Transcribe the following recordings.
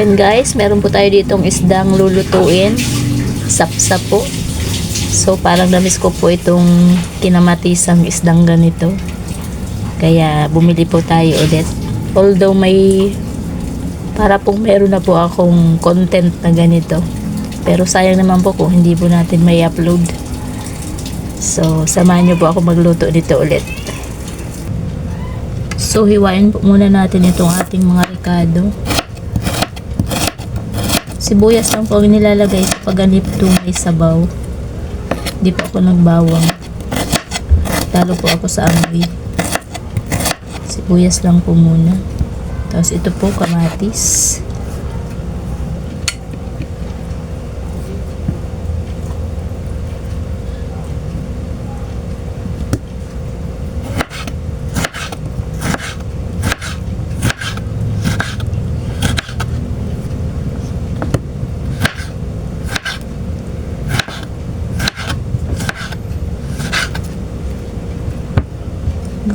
ayan guys, meron po tayo ditong isdang lulutuin. Sapsap po. So parang namiss ko po itong kinamatisang isdang ganito. Kaya bumili po tayo ulit. Although may para pong meron na po akong content na ganito. Pero sayang naman po kung hindi po natin may upload. So samahan niyo po ako magluto dito ulit. So hiwain po muna natin itong ating mga ricado. Sibuyas lang po nilalagay sa pagganip may sabaw. Hindi po ako nagbawang. Talo po ako sa amoy. Sibuyas lang po muna. Tapos ito po kamatis.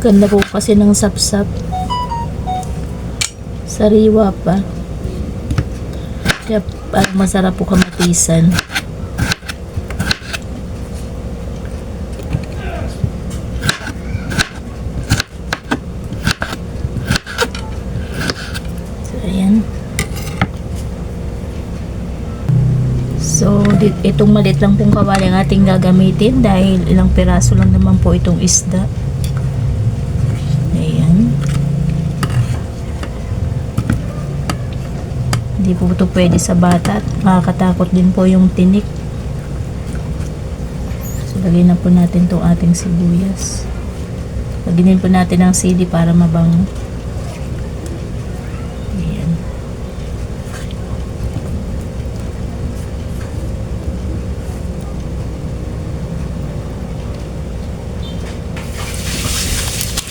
Ganda po kasi ng sapsap. Sariwa pa. Kaya parang masarap po kamatisan. So, ayan. So, itong malit lang pong kawali ang ating gagamitin dahil ilang piraso lang naman po itong isda. Ayan. Hindi po ito pwede sa bata at makakatakot din po yung tinik. So, lagyan na po natin itong ating sibuyas. Lagyan po natin ang sili para mabango. Ayan.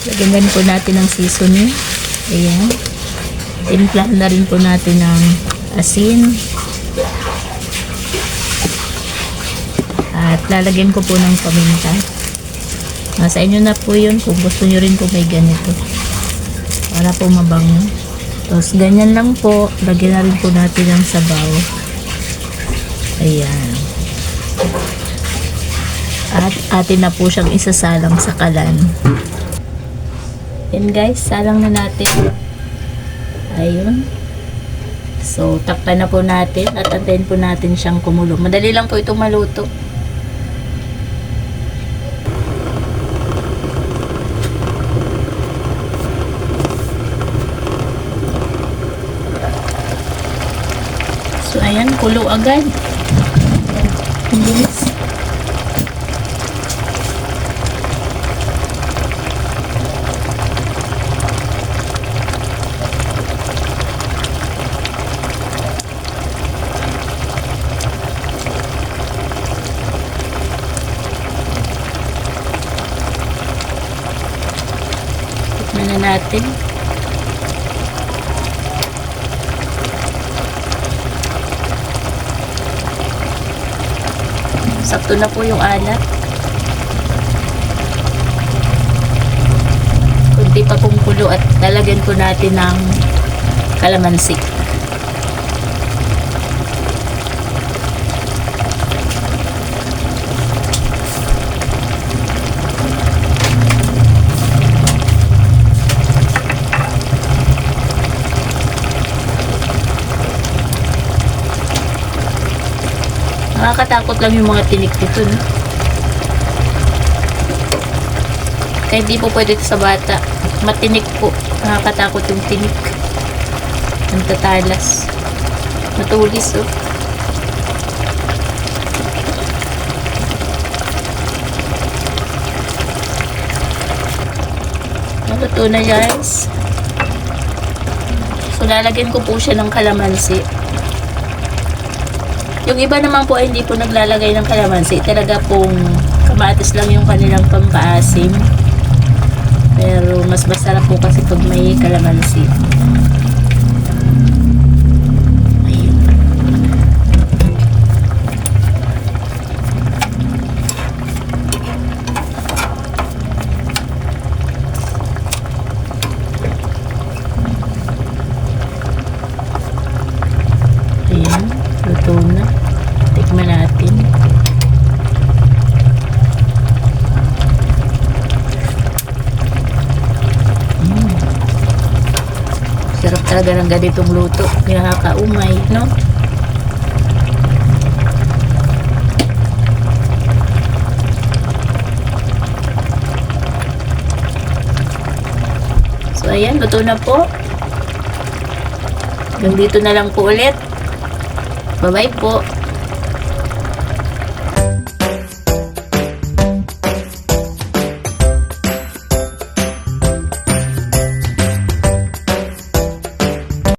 Lagyan po natin ng seasoning. Ayan. Timplahan na rin po natin ng asin. At lalagyan ko po ng paminta. Nasa inyo na po yun kung gusto nyo rin po may ganito. Para po mabango. Tapos ganyan lang po. Lagyan na rin po natin ng sabaw. Ayan. At atin na po siyang isasalang sa kalan. Yan guys, salang na natin. Ayun. So, takpan na po natin at antayin po natin siyang kumulo. Madali lang po itong maluto. So, ayan, kulo agad. Ang natin. Sakto na po yung alat. Kunti pa pong kulo at lalagyan po natin ng kalamansi. Nakakatakot lang yung mga tinik dito, no? Kaya hindi po pwede sa bata. Matinik po. Nakakatakot yung tinik. Ang tatalas. Matulis, oh. Natuto na, guys. So, lalagyan ko po siya ng kalamansi. Yung iba naman po ay hindi po naglalagay ng kalamansi. Talaga pong kamatis lang yung kanilang pampaasim. Pero mas masarap po kasi pag may kalamansi. Ayun natin. Mm. Sarap talaga ng ganitong luto. Nakakaumay, no? So, ayan. Luto na po. Hanggang dito na lang po ulit. Bye-bye po.